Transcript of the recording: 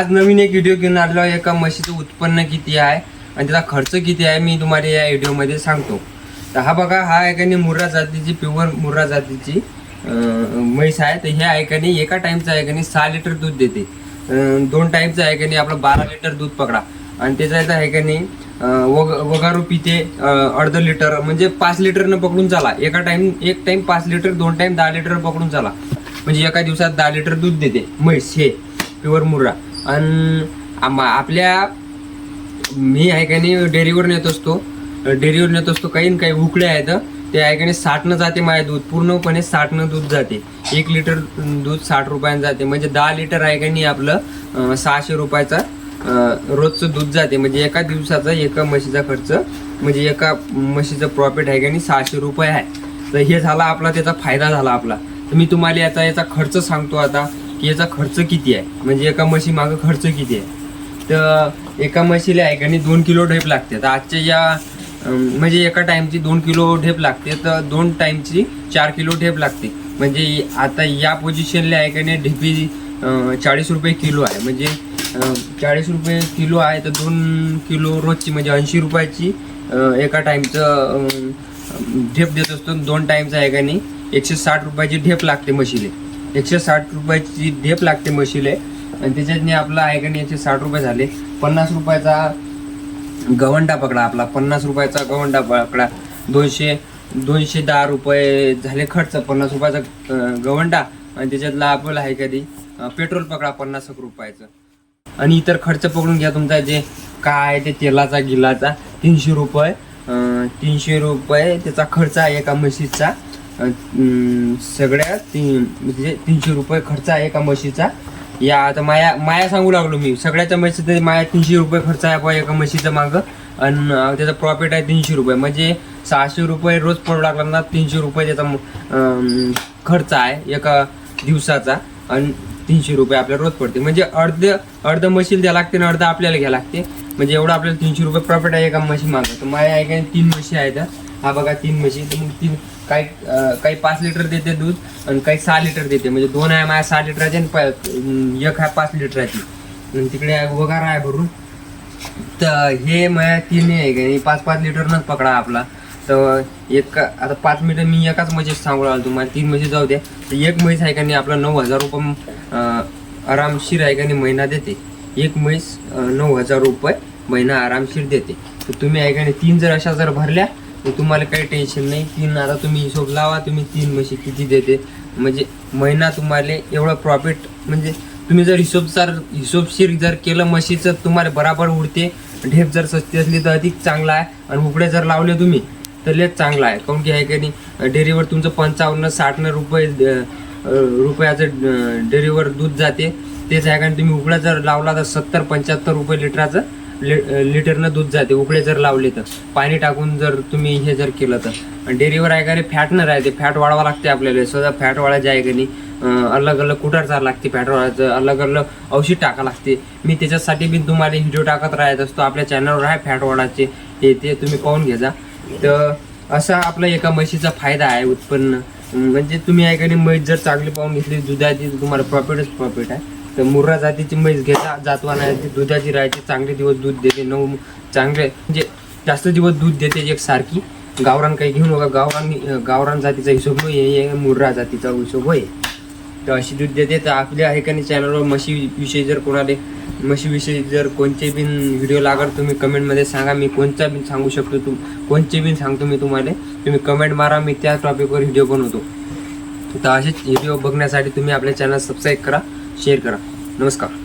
आज नवीन एक व्हिडिओ घेऊन आलो एका म्हशीचं उत्पन्न किती आहे आणि त्याचा खर्च किती आहे मी तुम्हाला या व्हिडिओमध्ये सांगतो. तर हा बघा हा ऐकाने मुर्रा जातीची प्युअर मुर्रा जातीची म्हैस आहे. तर ह्या ऐकाने एका टाईमचा ऐकाने सहा लिटर दूध देते. दोन टाईमचा ऐकाने आपलं बारा लिटर दूध पकडा. आणि त्याचा इथं आहे वग वगारू पिते अर्ध लिटर म्हणजे पाच लिटरनं पकडून चाला. एका टाईम एक टाईम पाच लिटर दोन टाईम दहा लिटर पकडून चाला. म्हणजे एका दिवसात दहा लिटर दूध देते. म्हैस हे प्युअर मुर्रा. आणि आपल्या मी आहे का नाही डेअरीवर नेत असतो. डेअरीवर नेत असतो काही ना काही उकळे आहेत. ते आहे का नाही साठनं जाते माझे दूध. पूर्णपणे साठनं दूध जाते. एक लिटर दूध साठ रुपयानं जाते. म्हणजे दहा लिटर आहे का नाही आपलं सहाशे रुपयाचा रोजचं दूध जाते. म्हणजे एका दिवसाचा एका म्हशीचा खर्च म्हणजे एका म्हशीचं प्रॉफिट आहे का नाही सहाशे रुपये आहे. तर हे झाला आपला त्याचा फायदा झाला आपला. तर मी तुम्हाला याचा याचा खर्च सांगतो आता. की याचा खर्च किती आहे? म्हणजे एका म्हशी मागं खर्च किती आहे? तर एका म्हशीला आहे आणि दोन किलो ढेप लागते. तर आजच्या या म्हणजे एका टाईमची दोन किलो ढेप लागते तर दोन टाईमची चार किलो ढेप लागते. म्हणजे आता या पोझिशनला आहे का नाही ढेपी चाळीस रुपये किलो आहे. म्हणजे चाळीस रुपये किलो आहे तर दोन किलो रोजची म्हणजे ऐंशी रुपयाची एका टाईमचं ढेप देत असतो. दोन टाईमचा आहे का नाही एकशे साठ रुपयाची ढेप लागते म्हशीले. एकशे साठ रुपयाची ढेप लागते म्हशीले. आणि त्याच्यातनी आपलं आहे का एकशे साठ रुपये झाले. पन्नास रुपयाचा गवंडा पकडा आपला. पन्नास रुपयाचा गवंडा पकडा. दोनशे दोनशे दहा रुपये झाले खर्च. पन्नास रुपयाचा गवंडा. आणि त्याच्यातला आपल्याला आहे कधी पेट्रोल पकडा पन्नास एक रुपयाचं. आणि इतर खर्च पकडून घ्या तुमचा जे काय आहे ते तेलाचा गिलाचा. तीनशे रुपये तीनशे रुपये त्याचा खर्च आहे एका म्हशीचा. सगळ्या तीन म्हणजे तीनशे रुपये खर्च आहे एका म्हशीचा. या आता माया माया सांगू लागलो मी. सगळ्याच्या म्हशीचं माया तीनशे रुपये खर्च आहे बा एका म्हशीचं मागं. आणि त्याचा प्रॉफिट आहे तीनशे रुपये. म्हणजे सहाशे रुपये रोज पडू लागला ना तीनशे रुपये त्याचा खर्च आहे एका दिवसाचा. आणि तीनशे रुपये आपल्याला रोज पडते म्हणजे अर्ध अर्ध मशीन द्यावं लागते आणि अर्ध आपल्याला घ्या लागते. म्हणजे एवढं आपल्याला तीनशे रुपये प्रॉफिट आहे एका मशीन मागं. तर माझ्या आहे तीन मशी आहेत. हा बघा तीन मशीन तर मग तीन काही काही पाच लिटर देते दूध आणि काही सहा लिटर देते. म्हणजे दोन आहे माझ्या सहा लिटराची आणि एक आहे पाच लिटराची. आणि तिकडे वगार आहे भरून. तर हे माझ्या तीन आहे का पाच पाच लिटरनंच पकडा आपला. तर एक आता पाच मिनिटं मी एकाच म्हशीच सांगू लागलो तुम्हाला तीन म्हशी जाऊ द्या. तर एक म्हैस आहे का नाही आपला नऊ हजार रुपये आरामशीर आहे का नाही महिना देते. एक म्हैस नऊ हजार रुपये महिना आरामशीर देते. तर तुम्ही आहे का नाही तीन जर अशा जर भरल्या तर तुम्हाला काही टेन्शन नाही. तीन आता तुम्ही हिशोब लावा तुम्ही तीन म्हशी किती देते. म्हणजे महिना तुम्हाला एवढं प्रॉफिट म्हणजे तुम्ही जर हिशोबसार हिशोबशीर जर केलं म्हशीचं तुम्हाला बराबर उडते. ढेप जर सस्ती असली तर अधिक चांगला आहे. आणि उकडे जर लावले तुम्ही तर लेच चांगला आहे. काऊन की आहे का नाही डेअरीवर तुमचं पंचावन्न साठनं रुपये रुपयाचं डेरीवर डेअरीवर दूध जाते. तेच आहे कारण तुम्ही उकडा जर लावला तर सत्तर पंच्याहत्तर रुपये लिटराचं लि लिटरनं दूध जाते उकडे जर लावले तर. पाणी टाकून जर तुम्ही हे जर केलं तर. डेअरीवर आहे का रे फॅट न राहते फॅट वाढवा लागते आपल्याला. सदा फॅट वाढायचे आहे का नाही अलग अलग कुटार चार लागते फॅट वाढायचं अलग अलग औषध टाका लागते. मी त्याच्यासाठी बी तुम्हाला व्हिडिओ टाकत राहत असतो. आपल्या चॅनलवर आहे फॅट वाढायचे हे ते तुम्ही पाहून घ्या तर असा आपला एका म्हशीचा फायदा आहे उत्पन्न. म्हणजे तुम्ही आहे का नाही म्हैस जर चांगली पाहून घेतली दुधाची तुम्हाला प्रॉफिटच प्रॉफिट आहे. तर मुर्रा जातीची म्हैस घेता जातवान नाही दुधाची राहायची चांगले दिवस दूध देते नऊ चांगले म्हणजे जास्त दिवस दूध देते एक सारखी. गावरान काही घेऊ नका गावरान गावरान जातीचा हिशोब होय हे मुर्रा जातीचा हिशोब होय तर अशी दूध देते तर आपल्या आहे का नाही चॅनलवर म्हशीविषयी जर कोणाला म्हशीविषयी जर कोणते बिन व्हिडिओ लागल तुम्ही कमेंटमध्ये सांगा मी कोणता बिन सांगू शकतो तू कोणते बिन सांगतो मी तुम्हाला तुम्ही कमेंट मारा मी त्या टॉपिकवर व्हिडिओ बनवतो. तर असेच व्हिडिओ बघण्यासाठी तुम्ही आपल्या चॅनल सबस्क्राईब करा. शेअर करा नमस्कार